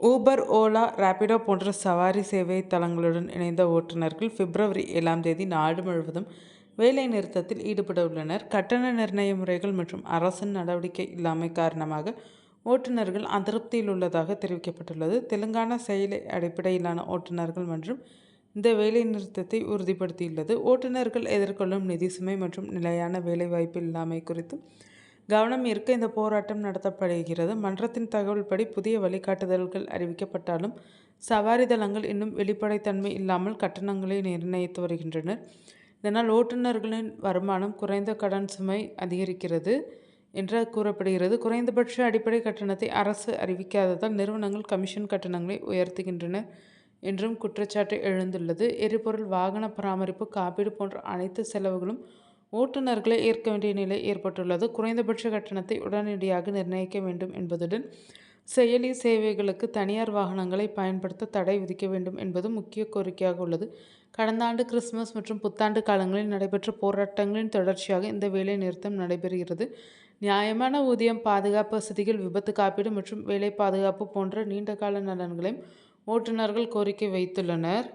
Uber Ola Rapido போன்ற சவாரி சேவை தளங்களுடன் இணைந்த ஓட்டுநர்கள் பிப்ரவரி ஏழாம் தேதி நாடு முழுவதும் வேலை நிறுத்தத்தில் ஈடுபட உள்ளனர். கட்டண நிர்ணய முறைகள் மற்றும் அரசின் நடவடிக்கை இல்லாமை காரணமாக ஓட்டுநர்கள் அதிருப்தியில் உள்ளதாக தெரிவிக்கப்பட்டுள்ளது. தெலுங்கானா செயலை அடிப்படையிலான ஓட்டுநர்கள் மற்றும் இந்த வேலை நிறுத்தத்தை உறுதிப்படுத்தியுள்ளது. ஓட்டுநர்கள் எதிர்கொள்ளும் நிதி சுமை மற்றும் நிலையான வேலைவாய்ப்பு இல்லாமை குறித்து கவனம் ஈர்க்க இந்த போராட்டம் நடத்தப்படுகிறது. மன்றத்தின் தகவல்படி புதிய வழிகாட்டுதல்கள் அறிவிக்கப்பட்டாலும் சவாரி தளங்கள் இன்னும் வெளிப்படைத்தன்மை இல்லாமல் கட்டணங்களை நிர்ணயித்து வருகின்றனர். இதனால் ஓட்டுநர்களின் வருமானம் குறைந்த கடன் சுமை அதிகரிக்கிறது என்று கூறப்படுகிறது. குறைந்தபட்ச அடிப்படை கட்டணத்தை அரசு அறிவிக்காததால் நிறுவனங்கள் கமிஷன் கட்டணங்களை உயர்த்துகின்றன என்றும் குற்றச்சாட்டு எழுந்துள்ளது. எரிபொருள் வாகன பராமரிப்பு காப்பீடு போன்ற அனைத்து செலவுகளும் ஓட்டுநர்களை ஏற்க வேண்டிய நிலை ஏற்பட்டுள்ளது. குறைந்தபட்ச கட்டணத்தை உடனடியாக நிர்ணயிக்க வேண்டும் என்பதுடன் செயலி சேவைகளுக்கு தனியார் வாகனங்களை பயன்படுத்த தடை விதிக்க வேண்டும் என்பது முக்கிய கோரிக்கையாக உள்ளது. கடந்த ஆண்டு கிறிஸ்துமஸ் மற்றும் புத்தாண்டு காலங்களில் நடைபெற்ற போராட்டங்களின் தொடர்ச்சியாக இந்த வேலை நிறுத்தம் நடைபெறுகிறது. நியாயமான ஊதியம் பாதுகாப்பு வசதிகள் விபத்து காப்பீடு மற்றும் வேலை பாதுகாப்பு போன்ற நீண்டகால நலன்களையும் ஓட்டுநர்கள் கோரிக்கை வைத்துள்ளனர்.